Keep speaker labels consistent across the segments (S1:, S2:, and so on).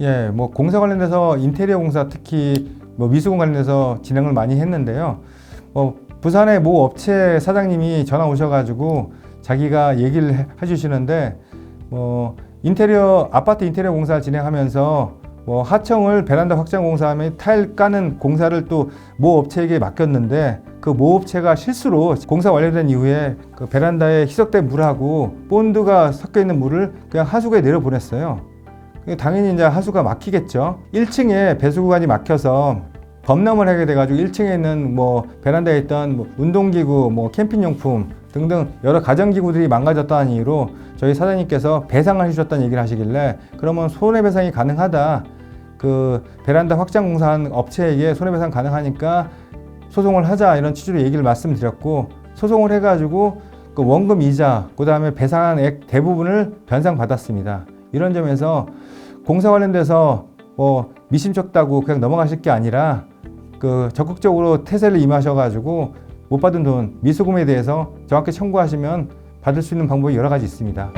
S1: 예, 뭐 공사 관련돼서 인테리어 공사 특히 뭐 미수공 관련돼서 진행을 많이 했는데요. 뭐 부산의 모 업체 사장님이 전화 오셔가지고 자기가 얘기를 해- 해주시는데 뭐 인테리어 아파트 인테리어 공사 진행하면서 뭐 하청을 베란다 확장 공사하면 타일 까는 공사를 또 모 업체에게 맡겼는데 그 모 업체가 실수로 공사 완료된 이후에 그 베란다에 희석된 물하고 본드가 섞여 있는 물을 그냥 하수구에 내려 보냈어요. 당연히 이제 하수가 막히겠죠. 1층에 배수 구간이 막혀서 범람을 하게 돼가지고 1층에 있는 뭐 베란다에 있던 뭐 운동기구, 뭐 캠핑용품 등등 여러 가전기구들이 망가졌다는 이유로 저희 사장님께서 배상을 해주셨다는 얘기를 하시길래 그러면 손해배상이 가능하다. 그 베란다 확장 공사한 업체에게 손해배상 가능하니까 소송을 하자 이런 취지로 얘기를 말씀드렸고 소송을 해가지고 그 원금 이자 그 다음에 배상한 액 대부분을 변상 받았습니다. 이런 점에서 공사 관련돼서 뭐 미심쩍다고 그냥 넘어가실 게 아니라 그 적극적으로 태세를 임하셔가지고 못 받은 돈 미수금에 대해서 정확히 청구하시면 받을 수 있는 방법이 여러 가지 있습니다.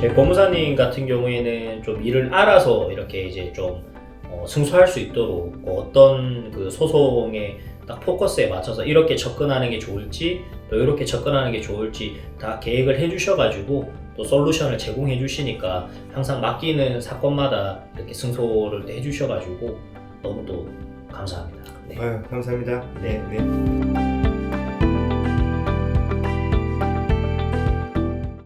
S2: 저희 법무사님 같은 경우에는 좀 일을 알아서 이렇게 이제 좀 어, 승소할 수 있도록 그 어떤 그 소송의 딱 포커스에 맞춰서 이렇게 접근하는 게 좋을지 또 이렇게 접근하는 게 좋을지 다 계획을 해주셔가지고 또 솔루션을 제공해 주시니까 항상 맡기는 사건마다 이렇게 승소를 해 주셔가지고 너무 또 감사합니다. 네.
S3: 아유, 감사합니다.
S2: 네.
S3: 네.